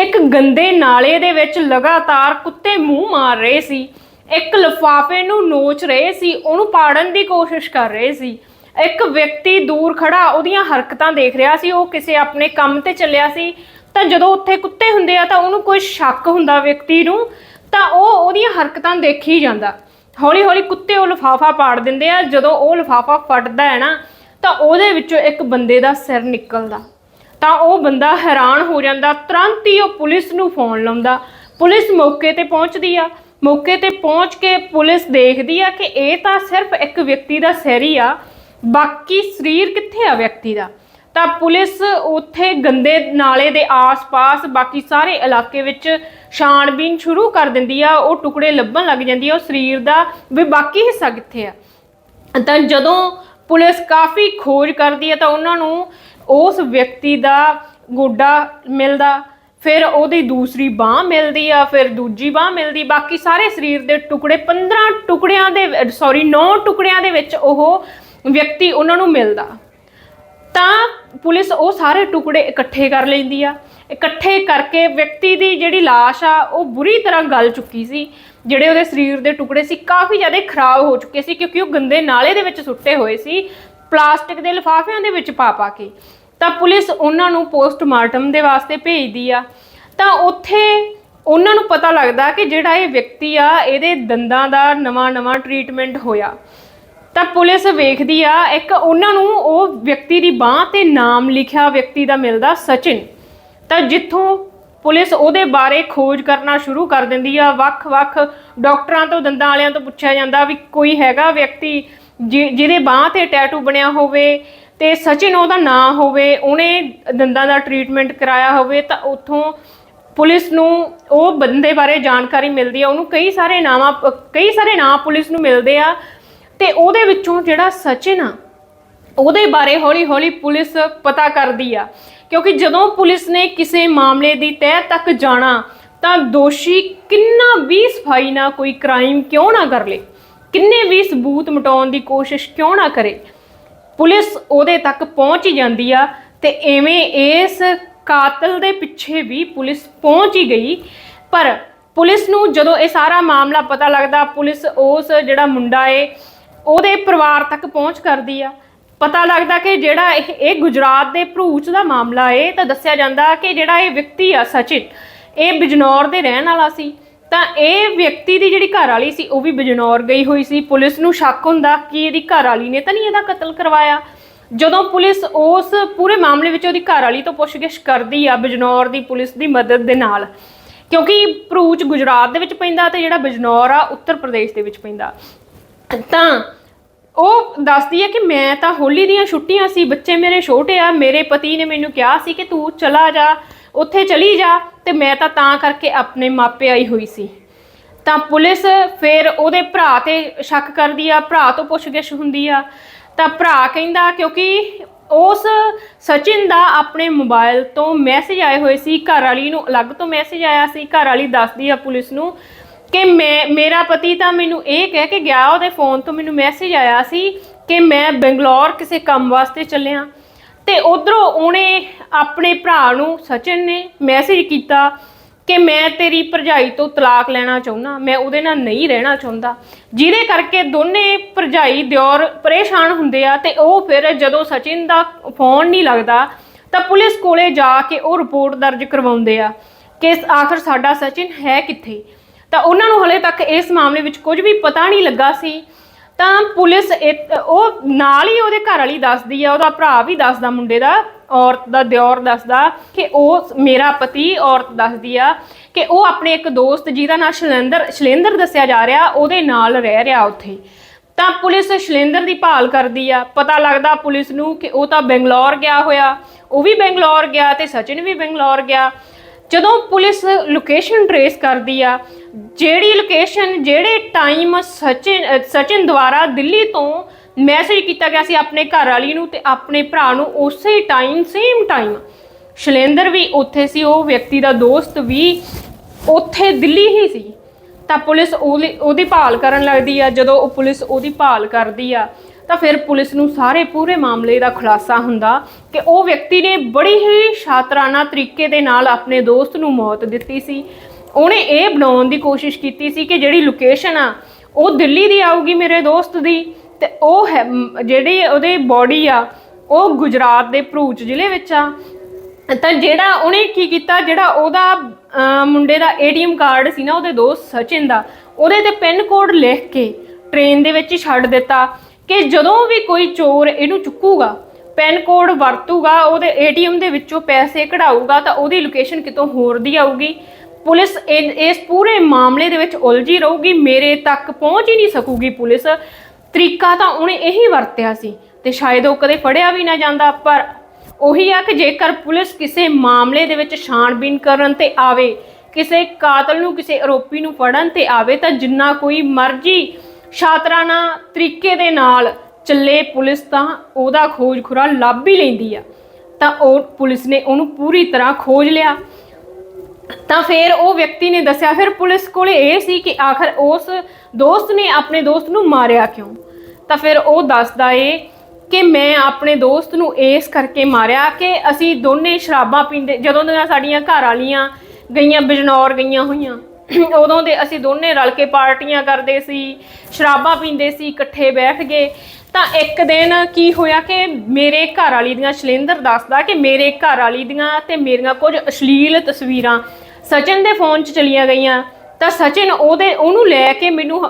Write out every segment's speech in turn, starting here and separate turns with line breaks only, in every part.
ਇੱਕ ਗੰਦੇ ਨਾਲੇ ਦੇ ਵਿੱਚ ਲਗਾਤਾਰ ਕੁੱਤੇ ਮੂੰਹ ਮਾਰ ਰਹੇ ਸੀ। ਇੱਕ ਲਿਫਾਫੇ ਨੂੰ ਨੋਚ ਰਹੇ ਸੀ, ਉਹਨੂੰ ਪਾੜਨ ਦੀ ਕੋਸ਼ਿਸ਼ ਕਰ ਰਹੇ ਸੀ। ਇੱਕ ਵਿਅਕਤੀ ਦੂਰ ਖੜਾ ਉਹਦੀਆਂ ਹਰਕਤਾਂ ਦੇਖ ਰਿਹਾ ਸੀ, ਉਹ ਕਿਸੇ ਆਪਣੇ ਕੰਮ ਤੇ ਚੱਲਿਆ ਸੀ। ਤਾਂ ਜਦੋਂ ਉੱਥੇ ਕੁੱਤੇ ਹੁੰਦੇ ਆ ਤਾਂ ਉਹਨੂੰ ਕੋਈ ਸ਼ੱਕ ਹੁੰਦਾ ਵਿਅਕਤੀ ਨੂੰ, ਤਾਂ ਉਹ ਉਹਦੀਆਂ ਹਰਕਤਾਂ ਦੇਖੀ ਜਾਂਦਾ। ਹੌਲੀ ਹੌਲੀ ਕੁੱਤੇ ਉਹ ਲਿਫਾਫਾ ਪਾੜ ਦਿੰਦੇ ਆ, ਜਦੋਂ ਉਹ ਲਿਫਾਫਾ ਫਟਦਾ ਹੈ ਨਾ, ਤਾਂ ਉਹਦੇ ਵਿੱਚੋਂ ਇੱਕ ਬੰਦੇ ਦਾ ਸਿਰ ਨਿਕਲਦਾ। ਤਾਂ ਉਹ ਬੰਦਾ ਹੈਰਾਨ ਹੋ ਜਾਂਦਾ, ਤੁਰੰਤ ਹੀ ਉਹ ਪੁਲਿਸ ਨੂੰ ਫੋਨ ਲਾਉਂਦਾ। ਪੁਲਿਸ ਮੌਕੇ ਤੇ ਪਹੁੰਚਦੀ ਆ। ਮੌਕੇ ਤੇ ਪਹੁੰਚ ਕੇ ਪੁਲਿਸ ਦੇਖਦੀ ਆ ਕਿ ਇਹ ਤਾਂ ਸਿਰਫ ਇੱਕ ਵਿਅਕਤੀ ਦਾ ਸਿਰ ਹੀ ਆ, ਬਾਕੀ ਸਰੀਰ ਕਿੱਥੇ ਆ ਵਿਅਕਤੀ ਦਾ? ਤਾਂ ਪੁਲਿਸ ਉੱਥੇ ਗੰਦੇ ਨਾਲੇ ਦੇ ਆਸ-ਪਾਸ, ਬਾਕੀ ਸਾਰੇ ਇਲਾਕੇ ਵਿੱਚ ਛਾਣਬੀਨ ਸ਼ੁਰੂ ਕਰ ਦਿੰਦੀ ਆ। ਉਹ ਟੁਕੜੇ ਲੱਭਣ ਲੱਗ ਜਾਂਦੀ ਆ, ਉਹ ਸਰੀਰ ਦਾ ਵੀ ਬਾਕੀ ਹਿੱਸਾ ਕਿੱਥੇ ਆ? ਤਾਂ ਜਦੋਂ ਪੁਲਿਸ ਕਾਫੀ ਖੋਜ ਕਰਦੀ ਹੈ ਤਾਂ ਉਹਨਾਂ ਨੂੰ ਉਸ ਵਿਅਕਤੀ ਦਾ ਗੋਡਾ ਮਿਲਦਾ, ਫਿਰ ਉਹਦੀ ਦੂਸਰੀ ਬਾਹ ਮਿਲਦੀ ਆ, ਫਿਰ ਦੂਜੀ ਬਾਹ ਮਿਲਦੀ, ਬਾਕੀ ਸਾਰੇ ਸਰੀਰ ਦੇ ਟੁਕੜੇ 15 ਟੁਕੜਿਆਂ ਦੇ ਸੌਰੀ 9 ਟੁਕੜਿਆਂ ਦੇ ਵਿੱਚ ਉਹ ਵਿਅਕਤੀ ਉਹਨਾਂ ਨੂੰ ਮਿਲਦਾ। ਤਾਂ ਪੁਲਿਸ ਉਹ ਸਾਰੇ ਟੁਕੜੇ ਇਕੱਠੇ ਕਰ ਲੈਂਦੀ ਆ। ਇਕੱਠੇ ਕਰਕੇ ਵਿਅਕਤੀ ਦੀ ਜਿਹੜੀ ਲਾਸ਼ ਆ, ਉਹ ਬੁਰੀ ਤਰ੍ਹਾਂ ਗਲ ਚੁੱਕੀ ਸੀ। ਜਿਹੜੇ ਉਹਦੇ ਸਰੀਰ ਦੇ ਟੁਕੜੇ ਸੀ, ਕਾਫੀ ਜ਼ਿਆਦਾ ਖਰਾਬ ਹੋ ਚੁੱਕੇ ਸੀ, ਕਿਉਂਕਿ ਉਹ ਗੰਦੇ ਨਾਲੇ ਦੇ ਵਿੱਚ ਸੁੱਟੇ ਹੋਏ ਸੀ, ਪਲਾਸਟਿਕ ਦੇ ਲਿਫਾਫਿਆਂ ਦੇ ਵਿੱਚ ਪਾ ਪਾ ਕੇ। ਤਾਂ ਪੁਲਿਸ ਉਹਨਾਂ ਨੂੰ ਪੋਸਟਮਾਰਟਮ ਦੇ ਵਾਸਤੇ ਭੇਜਦੀ ਆ। ਤਾਂ ਉੱਥੇ ਉਹਨਾਂ ਨੂੰ ਪਤਾ ਲੱਗਦਾ ਕਿ ਜਿਹੜਾ ਇਹ ਵਿਅਕਤੀ ਆ, ਇਹਦੇ ਦੰਦਾਂ ਦਾ ਨਵਾਂ-ਨਵਾਂ ਟ੍ਰੀਟਮੈਂਟ ਹੋਇਆ। ਤਾਂ ਪੁਲਿਸ ਵੇਖਦੀ ਆ, ਇੱਕ ਉਹਨਾਂ ਨੂੰ ਉਹ ਵਿਅਕਤੀ ਦੀ ਬਾਹ ਤੇ ਨਾਮ ਲਿਖਿਆ ਵਿਅਕਤੀ ਦਾ ਮਿਲਦਾ ਸਚਿਨ। ਤਾਂ ਜਿੱਥੋਂ ਪੁਲਿਸ ਉਹਦੇ ਬਾਰੇ ਖੋਜ ਕਰਨਾ ਸ਼ੁਰੂ ਕਰ ਦਿੰਦੀ ਆ, ਵੱਖ-ਵੱਖ ਡਾਕਟਰਾਂ ਤੋਂ, ਦੰਦਾਂ ਵਾਲਿਆਂ ਤੋਂ ਪੁੱਛਿਆ ਜਾਂਦਾ ਵੀ ਕੋਈ ਹੈਗਾ ਵਿਅਕਤੀ ਜਿ- ਜਿਹਦੇ ਬਾਹ ਤੇ ਟੈਟੂ ਬਣਿਆ ਹੋਵੇ ਤੇ ਸਚਿਨ ਉਹਦਾ ਨਾਂ ਹੋਵੇ, ਉਹਨੇ ਦੰਦਾਂ ਦਾ ਟ੍ਰੀਟਮੈਂਟ ਕਰਾਇਆ ਹੋਵੇ, ਤਾਂ ਉੱਥੋਂ ਪੁਲਿਸ ਨੂੰ ਉਹ ਬੰਦੇ ਬਾਰੇ ਜਾਣਕਾਰੀ ਮਿਲਦੀ ਆ, ਉਹਨੂੰ ਕਈ ਸਾਰੇ ਨਾਵਾਂ, ਕਈ ਸਾਰੇ ਨਾਂ ਪੁਲਿਸ ਨੂੰ ਮਿਲਦੇ ਆ, ਤੇ ਉਹਦੇ ਵਿੱਚੋਂ ਜਿਹੜਾ ਸਚਿਨ ਆ, ਉਹਦੇ ਬਾਰੇ ਹੌਲੀ-ਹੌਲੀ ਪੁਲਿਸ ਪਤਾ ਕਰਦੀ ਆ। ਕਿਉਂਕਿ ਜਦੋਂ ਪੁਲਿਸ ਨੇ ਕਿਸੇ ਮਾਮਲੇ ਦੀ ਤਹਿ ਤੱਕ ਜਾਣਾ, ਤਾਂ ਦੋਸ਼ੀ ਕਿੰਨਾ ਵੀ ਸਫ਼ਾਈ ਨਾਲ ਕੋਈ ਕ੍ਰਾਈਮ ਕਿਉਂ ਨਾ ਕਰ ਲੇ? ਕਿੰਨੇ ਵੀ ਸਬੂਤ ਮਿਟਾਉਣ ਦੀ ਕੋਸ਼ਿਸ਼ ਕਿਉਂ ਨਾ ਕਰੇ? ਪੁਲਿਸ ਉਹਦੇ ਤੱਕ ਪਹੁੰਚ ਹੀ ਜਾਂਦੀ ਆ ਤੇ ਐਵੇਂ ਇਸ ਕਾਤਲ ਦੇ ਪਿੱਛੇ ਵੀ ਪੁਲਿਸ ਪਹੁੰਚ ਹੀ ਗਈ। ਪਰ ਪੁਲਿਸ ਨੂੰ ਜਦੋਂ ਇਹ ਸਾਰਾ ਮਾਮਲਾ ਪਤਾ ਲੱਗਦਾ, ਪੁਲਿਸ ਉਸ ਜਿਹੜਾ ਮੁੰਡਾ ਏ, ਉਹਦੇ ਪਰਿਵਾਰ ਤੱਕ ਪਹੁੰਚ ਕਰਦੀ ਆ। ਪਤਾ ਲੱਗਦਾ ਕਿ ਜਿਹੜਾ ਇਹ ਇਹ ਗੁਜਰਾਤ ਦੇ ਭਰੂਚ ਦਾ ਮਾਮਲਾ ਏ, ਤਾਂ ਦੱਸਿਆ ਜਾਂਦਾ ਕਿ ਜਿਹੜਾ ਇਹ ਵਿਅਕਤੀ ਆ ਸਚਿਤ ਇਹ ਬਿਜਨੌਰ ਦੇ ਰਹਿਣ ਵਾਲਾ ਸੀ। ਤਾਂ ਇਹ ਵਿਅਕਤੀ ਦੀ ਜਿਹੜੀ ਘਰ ਵਾਲੀ ਸੀ, ਉਹ ਵੀ ਬਿਜਨੌਰ ਗਈ ਹੋਈ ਸੀ। ਪੁਲਿਸ ਨੂੰ ਸ਼ੱਕ ਹੁੰਦਾ ਕਿ ਇਹਦੀ ਘਰ ਵਾਲੀ ਨੇ ਤਾਂ ਨਹੀਂ ਇਹਦਾ ਕਤਲ ਕਰਵਾਇਆ। ਜਦੋਂ ਪੁਲਿਸ ਉਸ ਪੂਰੇ ਮਾਮਲੇ ਵਿੱਚ ਉਹਦੀ ਘਰ ਵਾਲੀ ਤੋਂ ਪੁੱਛਗਿੱਛ ਕਰਦੀ ਆ, ਬਿਜਨੌਰ ਦੀ ਪੁਲਿਸ ਦੀ ਮਦਦ ਦੇ ਨਾਲ, ਕਿਉਂਕਿ ਭਰੂਚ ਗੁਜਰਾਤ ਦੇ ਵਿੱਚ ਪੈਂਦਾ ਤੇ ਜਿਹੜਾ ਬਿਜਨੌਰ ਆ, ਉੱਤਰ ਪ੍ਰਦੇਸ਼ ਦੇ ਵਿੱਚ ਪੈਂਦਾ। ਤਾਂ ਉਹ ਦੱਸਦੀ ਹੈ ਕਿ ਮੈਂ ਤਾਂ ਹੋਲੀ ਦੀਆਂ ਛੁੱਟੀਆਂ ਸੀ, ਬੱਚੇ ਮੇਰੇ ਛੋਟੇ ਆ, ਮੇਰੇ ਪਤੀ ਨੇ ਮੈਨੂੰ ਕਿਹਾ ਸੀ ਕਿ ਤੂੰ ਚਲਾ ਜਾ। ਉੱਥੇ ਚਲੀ ਜਾ ਤੇ ਮੈਂ ਤਾਂ ਤਾਂ ਕਰਕੇ ਆਪਣੇ ਮਾਪੇ ਆਈ ਹੋਈ ਸੀ। ਤਾਂ ਪੁਲਿਸ ਫਿਰ ਉਹਦੇ ਭਰਾ ਤੇ ਸ਼ੱਕ ਕਰਦੀ ਆ, ਭਰਾ ਤੋਂ ਪੁੱਛਗਿੱਛ ਹੁੰਦੀ ਆ। ਤਾਂ ਭਰਾ ਕਹਿੰਦਾ ਕਿਉਂਕਿ ਉਸ ਸਚਿਨ ਦਾ ਆਪਣੇ ਮੋਬਾਈਲ ਤੋਂ ਮੈਸੇਜ ਆਏ ਹੋਏ ਸੀ, ਘਰ ਵਾਲੀ ਨੂੰ ਅਲੱਗ ਤੋਂ ਮੈਸੇਜ ਆਇਆ ਸੀ, ਘਰ ਵਾਲੀ ਦੱਸਦੀ ਆ ਪੁਲਿਸ ਨੂੰ ਕਿ ਮੈਂ, ਮੇਰਾ ਪਤੀ ਤਾਂ ਮੈਨੂੰ ਇਹ ਕਹਿ ਕੇ ਗਿਆ, ਉਹਦੇ ਫੋਨ ਤੋਂ ਮੈਨੂੰ ਮੈਸੇਜ ਆਇਆ ਸੀ ਕਿ ਮੈਂ ਬੰਗਲੌਰ ਕਿਸੇ ਕੰਮ ਵਾਸਤੇ ਚੱਲਿਆ। ਤੇ ਉਧਰੋਂ ਉਹਨੇ ਆਪਣੇ ਭਰਾ ਨੂੰ ਸਚਿਨ ਨੇ ਮੈਸੇਜ ਕੀਤਾ ਕਿ ਮੈਂ ਤੇਰੀ ਭਰਜਾਈ ਤੋਂ ਤਲਾਕ ਲੈਣਾ ਚਾਹੁੰਦਾ, ਮੈਂ ਉਹਦੇ ਨਾਲ ਨਹੀਂ ਰਹਿਣਾ ਚਾਹੁੰਦਾ। ਜਿਹਦੇ ਕਰਕੇ ਦੋਨੇ ਭਰਜਾਈ ਦਿਓਰ ਪਰੇਸ਼ਾਨ ਹੁੰਦੇ ਆ ਤੇ ਉਹ ਫਿਰ ਜਦੋਂ ਸਚਿਨ ਦਾ ਫੋਨ ਨਹੀਂ ਲੱਗਦਾ, ਤਾਂ ਪੁਲਿਸ ਕੋਲੇ ਜਾ ਕੇ ਉਹ ਰਿਪੋਰਟ ਦਰਜ ਕਰਵਾਉਂਦੇ ਆ ਕਿ ਆਖਰ ਸਾਡਾ ਸਚਿਨ ਹੈ ਕਿੱਥੇ। ਤਾਂ ਉਹਨਾਂ ਨੂੰ ਹਲੇ ਤੱਕ ਇਸ ਮਾਮਲੇ ਵਿੱਚ ਕੁਝ ਵੀ ਪਤਾ ਨਹੀਂ ਲੱਗਾ ਸੀ। ਤਾਂ ਪੁਲਿਸ ਇਹ- ਉਹ ਨਾਲ ਹੀ ਉਹਦੇ ਘਰ ਵਾਲੀ ਦੱਸਦੀ ਆ, ਉਹਦਾ ਭਰਾ ਵੀ ਦੱਸਦਾ ਮੁੰਡੇ ਦਾ, ਔਰਤ ਦਾ, ਦਿਓਰ ਦੱਸਦਾ ਕਿ ਉਹ ਮੇਰਾ ਪਤੀ ਔਰਤ ਦੱਸਦੀ ਆ ਕਿ ਉਹ ਆਪਣੇ ਇੱਕ ਦੋਸਤ ਜਿਹਦਾ ਨਾਂ ਸ਼ਲੇਂਦਰ ਸ਼ਲੇਂਦਰ ਦੱਸਿਆ ਜਾ ਰਿਹਾ, ਉਹਦੇ ਨਾਲ ਰਹਿ ਰਿਹਾ ਉੱਥੇ। ਤਾਂ ਪੁਲਿਸ ਸ਼ਲੇਂਦਰ ਦੀ ਭਾਲ ਕਰਦੀ ਆ, ਪਤਾ ਲੱਗਦਾ ਪੁਲਿਸ ਨੂੰ ਕਿ ਉਹ ਤਾਂ ਬੰਗਲੌਰ ਗਿਆ ਹੋਇਆ, ਉਹ ਵੀ ਬੰਗਲੌਰ ਗਿਆ ਤੇ ਸਚਿਨ ਵੀ ਬੰਗਲੌਰ ਗਿਆ। ਜਦੋਂ ਪੁਲਿਸ ਲੋਕੇਸ਼ਨ ਟਰੇਸ ਕਰਦੀ ਆ, ਜਿਹੜੀ ਲੋਕੇਸ਼ਨ, ਜਿਹੜੇ ਟਾਈਮ ਸਚਿਨ ਸਚਿਨ ਦੁਆਰਾ ਦਿੱਲੀ ਤੋਂ ਮੈਸੇਜ ਕੀਤਾ ਗਿਆ ਸੀ ਆਪਣੇ ਘਰ ਵਾਲੀ ਨੂੰ ਤੇ ਆਪਣੇ ਭਰਾ ਨੂੰ, ਉਸੇ ਟਾਈਮ ਸੇਮ ਟਾਈਮ ਸ਼ਲੇਂਦਰ ਵੀ ਉੱਥੇ ਸੀ, ਉਹ ਵਿਅਕਤੀ ਦਾ ਦੋਸਤ ਵੀ ਉੱਥੇ ਦਿੱਲੀ ਹੀ ਸੀ। ਤਾਂ ਪੁਲਿਸ ਉਹਦੀ ਉਹਦੀ ਭਾਲ ਕਰਨ ਲੱਗਦੀ ਆ, ਜਦੋਂ ਉਹ ਪੁਲਿਸ ਉਹਦੀ ਭਾਲ ਕਰਦੀ ਆ ਤਾਂ ਫਿਰ ਪੁਲਿਸ ਨੂੰ ਸਾਰੇ ਪੂਰੇ ਮਾਮਲੇ ਦਾ ਖੁਲਾਸਾ ਹੁੰਦਾ ਕਿ ਉਹ ਵਿਅਕਤੀ ਨੇ ਬੜੀ ਹੀ ਸ਼ਾਤਰਾਨਾ ਤਰੀਕੇ ਦੇ ਨਾਲ ਆਪਣੇ ਦੋਸਤ ਨੂੰ ਮੌਤ ਦਿੱਤੀ ਸੀ। ਉਹਨੇ ਇਹ ਬਣਾਉਣ ਦੀ ਕੋਸ਼ਿਸ਼ ਕੀਤੀ ਸੀ ਕਿ ਜਿਹੜੀ ਲੋਕੇਸ਼ਨ ਆ, ਉਹ ਦਿੱਲੀ ਦੀ ਆਊਗੀ ਮੇਰੇ ਦੋਸਤ ਦੀ ਤੇ ਉਹ ਹੈ ਜਿਹੜੀ ਉਹਦੇ ਬਾਡੀ ਆ, ਉਹ ਗੁਜਰਾਤ ਦੇ ਭਰੂਚ ਜ਼ਿਲ੍ਹੇ ਵਿੱਚ ਆ। ਤਾਂ ਜਿਹੜਾ ਉਹਨੇ ਕੀ ਕੀਤਾ, ਜਿਹੜਾ ਉਹਦਾ ਮੁੰਡੇ ਦਾ ਏਟੀਐਮ ਕਾਰਡ ਸੀ ਨਾ, ਉਹਦੇ ਦੋਸਤ ਸਚਿਨ ਦਾ, ਉਹਦੇ ਤੇ ਪਿੰਨ ਕੋਡ ਲਿਖ ਕੇ ਟ੍ਰੇਨ ਦੇ ਵਿੱਚ ਛੱਡ ਦਿੱਤਾ। ਕਿ ਜਦੋਂ ਵੀ ਕੋਈ ਚੋਰ ਇਹਨੂੰ ਚੁੱਕੂਗਾ, ਪੈਨ ਕੋਡ ਵਰਤੂਗਾ, ਉਹਦੇ ਏਟੀਐਮ ਦੇ ਵਿੱਚੋਂ ਪੈਸੇ ਕਢਾਊਗਾ, ਤਾਂ ਉਹਦੀ ਲੋਕੇਸ਼ਨ ਕਿਤੋਂ ਹੋਰ ਦੀ ਆਊਗੀ। ਪੁਲਿਸ ਇ- ਇਸ ਪੂਰੇ ਮਾਮਲੇ ਦੇ ਵਿੱਚ ਉਲਝੀ ਰਹੂਗੀ, ਮੇਰੇ ਤੱਕ ਪਹੁੰਚ ਹੀ ਨਹੀਂ ਸਕੂਗੀ ਪੁਲਿਸ। ਤਰੀਕਾ ਤਾਂ ਉਹਨੇ ਇਹੀ ਵਰਤਿਆ ਸੀ ਤੇ ਸ਼ਾਇਦ ਉਹ ਕਦੇ ਫੜਿਆ ਵੀ ਨਾ ਜਾਂਦਾ, ਪਰ ਉਹੀ ਆ ਕਿ ਜੇਕਰ ਪੁਲਿਸ ਕਿਸੇ ਮਾਮਲੇ ਦੇ ਵਿੱਚ ਛਾਣਬੀਨ ਕਰਨ ਤੇ ਆਵੇ, ਕਿਸੇ ਕਾਤਲ ਨੂੰ, ਕਿਸੇ ਆਰੋਪੀ ਨੂੰ ਫੜਨ ਤੇ ਆਵੇ, ਤਾਂ ਜਿੰਨਾ ਕੋਈ ਮਰਜ਼ੀ ਸ਼ਾਤਰਾਨਾ ਤਰੀਕੇ ਦੇ ਨਾਲ ਚੱਲੇ ਪੁਲਿਸ ਤਾਂ ਉਹਦਾ ਖੋਜ ਖੁਰਾ ਲੱਭ ਹੀ ਲੈਂਦੀ ਆ। ਤਾਂ ਉਹ ਪੁਲਿਸ ਨੇ ਉਹਨੂੰ ਪੂਰੀ ਤਰ੍ਹਾਂ ਖੋਜ ਲਿਆ। ਤਾਂ ਫਿਰ ਉਹ ਵਿਅਕਤੀ ਨੇ ਦੱਸਿਆ, ਫਿਰ ਪੁਲਿਸ ਕੋਲੇ ਇਹ ਸੀ ਕਿ ਆਖਰ ਉਸ ਦੋਸਤ ਨੇ ਆਪਣੇ ਦੋਸਤ ਨੂੰ ਮਾਰਿਆ ਕਿਉਂ? ਤਾਂ ਫਿਰ ਉਹ ਦੱਸਦਾ ਏ ਕਿ ਮੈਂ ਆਪਣੇ ਦੋਸਤ ਨੂੰ ਇਸ ਕਰਕੇ ਮਾਰਿਆ ਕਿ ਅਸੀਂ ਦੋਨੇ ਸ਼ਰਾਬਾਂ ਪੀਂਦੇ, ਜਦੋਂ ਦੀਆਂ ਸਾਡੀਆਂ ਘਰ ਵਾਲੀਆਂ ਗਈਆਂ, ਬਿਜਨੌਰ ਗਈਆਂ ਹੋਈਆਂ। ਉਦੋਂ ਦੇ ਅਸੀਂ ਦੋਨੇ ਰਲ ਕੇ ਪਾਰਟੀਆਂ ਕਰਦੇ ਸੀ, ਸ਼ਰਾਬਾਂ ਪੀਂਦੇ ਸੀ, ਇਕੱਠੇ ਬੈਠ ਗਏ। ਤਾਂ ਇੱਕ ਦਿਨ ਕੀ ਹੋਇਆ ਕਿ ਮੇਰੇ ਘਰ ਵਾਲੀ ਦੀਆਂ, ਸ਼ਲਿੰਦਰ ਦੱਸਦਾ ਕਿ ਮੇਰੇ ਘਰ ਵਾਲੀ ਦੀਆਂ ਤੇ ਮੇਰੀਆਂ ਕੁਝ ਅਸ਼ਲੀਲ ਤਸਵੀਰਾਂ ਸਚਿਨ ਦੇ ਫੋਨ 'ਚ ਚਲੀਆਂ ਗਈਆਂ। ਤਾਂ ਸਚਿਨ ਉਹਦੇ, ਉਹਨੂੰ ਲੈ ਕੇ ਮੈਨੂੰ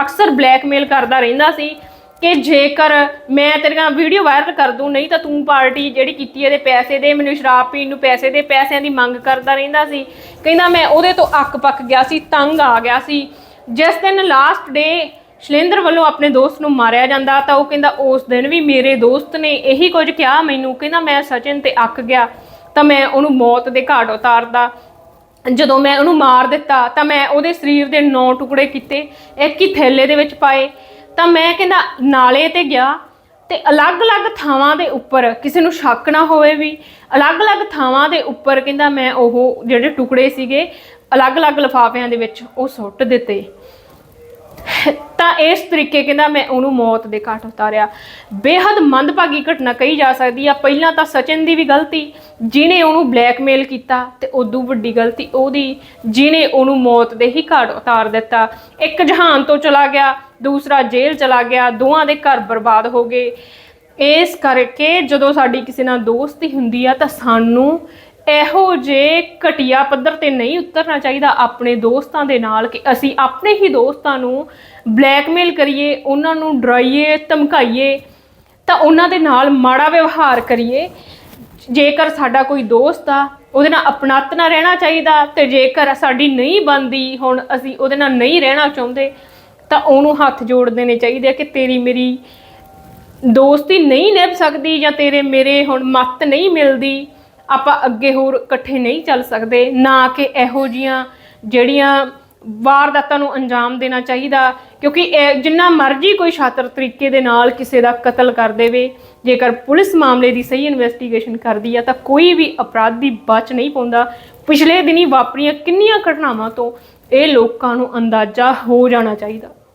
ਅਕਸਰ ਬਲੈਕਮੇਲ ਕਰਦਾ ਰਹਿੰਦਾ ਸੀ। ਕਿ ਜੇਕਰ ਮੈਂ ਤੇਰੀਆਂ ਵੀਡੀਓ ਵਾਇਰਲ ਕਰ ਦੂੰ, ਨਹੀਂ ਤਾਂ ਤੂੰ ਪਾਰਟੀ ਜਿਹੜੀ ਕੀਤੀ ਇਹਦੇ ਪੈਸੇ ਦੇ, ਮੈਨੂੰ ਸ਼ਰਾਬ ਪੀਣ ਨੂੰ ਪੈਸੇ ਦੇ, ਪੈਸਿਆਂ ਦੀ ਮੰਗ ਕਰਦਾ ਰਹਿੰਦਾ ਸੀ। ਕਹਿੰਦਾ ਮੈਂ ਉਹਦੇ ਤੋਂ ਅੱਕ ਪੱਕ ਗਿਆ ਸੀ, ਤੰਗ ਆ ਗਿਆ ਸੀ। ਜਿਸ ਦਿਨ ਲਾਸਟ ਡੇ ਸ਼ਲਿੰਦਰ ਵੱਲੋਂ ਆਪਣੇ ਦੋਸਤ ਨੂੰ ਮਾਰਿਆ ਜਾਂਦਾ ਤਾਂ ਉਹ ਕਹਿੰਦਾ, ਉਸ ਦਿਨ ਵੀ ਮੇਰੇ ਦੋਸਤ ਨੇ ਇਹੀ ਕੁਝ ਕਿਹਾ ਮੈਨੂੰ। ਕਹਿੰਦਾ, ਮੈਂ ਸਚਿਨ ਤੇ ਅੱਕ ਗਿਆ ਤਾਂ ਮੈਂ ਉਹਨੂੰ ਮੌਤ ਦੇ ਘਾਟ ਉਤਾਰਦਾ। ਜਦੋਂ ਮੈਂ ਉਹਨੂੰ ਮਾਰ ਦਿੱਤਾ ਤਾਂ ਮੈਂ ਉਹਦੇ ਸਰੀਰ ਦੇ ਨੌ ਟੁਕੜੇ ਕੀਤੇ, ਇੱਕ ਹੀ ਥੈਲੇ ਦੇ ਵਿੱਚ ਪਾਏ। ਤਾਂ ਮੈਂ ਕਹਿੰਦਾ ਨਾਲੇ ਤੇ ਗਿਆ ਤੇ ਅਲੱਗ-ਅਲੱਗ ਥਾਵਾਂ ਦੇ ਉੱਪਰ ਕਿਸੇ ਨੂੰ ਸ਼ੱਕ ਨਾ ਹੋਵੇ ਵੀ, ਅਲੱਗ-ਅਲੱਗ ਥਾਵਾਂ ਦੇ ਉੱਪਰ ਕਹਿੰਦਾ ਮੈਂ ਉਹ ਜਿਹੜੇ ਟੁਕੜੇ ਸੀਗੇ, ਅਲੱਗ-ਅਲੱਗ ਲਿਫਾਫਿਆਂ ਦੇ ਵਿੱਚ ਉਹ ਸੁੱਟ ਦਿੱਤੇ। ਤਾਂ ਇਸ ਤਰੀਕੇ ਕਹਿੰਦਾ ਮੈਂ ਉਹਨੂੰ ਮੌਤ ਦੇ ਘਾਟ ਉਤਾਰਿਆ। ਬੇਹੱਦ ਮੰਦਭਾਗੀ ਘਟਨਾ ਕਹੀ ਜਾ ਸਕਦੀ ਆ। ਪਹਿਲਾਂ ਤਾਂ ਸਚਿਨ ਦੀ ਵੀ ਗਲਤੀ ਜਿਨੇ ਉਹਨੂੰ ਬਲੈਕਮੇਲ ਕੀਤਾ ਤੇ ਉਦੋਂ ਵੱਡੀ ਗਲਤੀ ਉਹਦੀ ਜਿਨੇ ਉਹਨੂੰ ਮੌਤ ਦੇ ਹੀ ਘਾਟ ਉਤਾਰ ਦਿੱਤਾ। ਇੱਕ ਜਹਾਨ ਤੋਂ ਚਲਾ ਗਿਆ, ਦੂਸਰਾ ਜੇਲ੍ਹ ਚਲਾ ਗਿਆ, ਦੋਵਾਂ ਦੇ ਘਰ ਬਰਬਾਦ ਹੋ ਗਏ। ਇਸ ਕਰਕੇ ਜਦੋਂ ਸਾਡੀ ਕਿਸੇ ਨਾਲ ਦੋਸਤੀ ਹੁੰਦੀ ਆ ਤਾਂ ਸਾਨੂੰ ਇਹੋ ਜੇ ਘਟੀਆ ਪੱਧਰ ਤੇ ਨਹੀਂ ਉਤਰਨਾ ਚਾਹੀਦਾ ਆਪਣੇ ਦੋਸਤਾਂ ਦੇ ਨਾਲ ਕਿ ਅਸੀਂ ਆਪਣੇ ਹੀ ਦੋਸਤਾਂ ਨੂੰ ਬਲੈਕਮੇਲ ਕਰੀਏ, ਉਹਨਾਂ ਨੂੰ ਡਰਾਈਏ, ਧਮਕਾਈਏ, ਤਾਂ ਉਹਨਾਂ ਦੇ ਨਾਲ ਮਾੜਾ ਵਿਵਹਾਰ ਕਰੀਏ। ਜੇਕਰ ਸਾਡਾ ਕੋਈ ਦੋਸਤ ਆ, ਉਹਦੇ ਨਾਲ ਅਪਣੱਤ ਨਾ ਰਹਿਣਾ ਚਾਹੀਦਾ ਤੇ ਜੇਕਰ ਸਾਡੀ ਨਹੀਂ ਬਣਦੀ, ਹੁਣ ਅਸੀਂ ਉਹਦੇ ਨਾਲ ਨਹੀਂ ਰਹਿਣਾ ਚਾਹੁੰਦੇ, ਤਾਂ ਉਹਨੂੰ ਹੱਥ ਜੋੜ ਦੇਣੇ ਚਾਹੀਦੇ ਆ ਕਿ ਤੇਰੀ ਮੇਰੀ ਦੋਸਤੀ ਨਹੀਂ ਨਿਭ ਸਕਦੀ ਜਾਂ ਤੇਰੇ ਮੇਰੇ ਹੁਣ ਮੱਤ ਨਹੀਂ ਮਿਲਦੀ। ਆਪਾਂ ਅੱਗੇ ਹੋਰ ਇਕੱਠੇ ਨਹੀਂ ਚੱਲ ਸਕਦੇ, ਨਾ ਕਿ ਇਹੋ ਜੀਆਂ ਜਿਹੜੀਆਂ ਵਾਰਦਾਤਾਂ ਨੂੰ ਅੰਜਾਮ ਦੇਣਾ ਚਾਹੀਦਾ, ਕਿਉਂਕਿ ਇਹ ਜਿੰਨਾ ਮਰਜ਼ੀ ਕੋਈ ਛਾਤਰ ਤਰੀਕੇ ਦੇ ਨਾਲ ਕਿਸੇ ਦਾ ਕਤਲ ਕਰ ਦੇਵੇ, ਜੇਕਰ ਪੁਲਿਸ ਮਾਮਲੇ ਦੀ ਸਹੀ ਇਨਵੈਸਟੀਗੇਸ਼ਨ ਕਰਦੀ ਆ, ਤਾਂ ਕੋਈ ਵੀ ਅਪਰਾਧੀ ਬਚ ਨਹੀਂ ਪਾਉਂਦਾ। ਪਿਛਲੇ ਦਿਨੀ ਵਾਪਰੀਆਂ ਕਿੰਨੀਆਂ ਘਟਨਾਵਾਂ ਤੋਂ ਇਹ ਲੋਕਾਂ ਨੂੰ ਅੰਦਾਜ਼ਾ ਹੋ ਜਾਣਾ ਚਾਹੀਦਾ।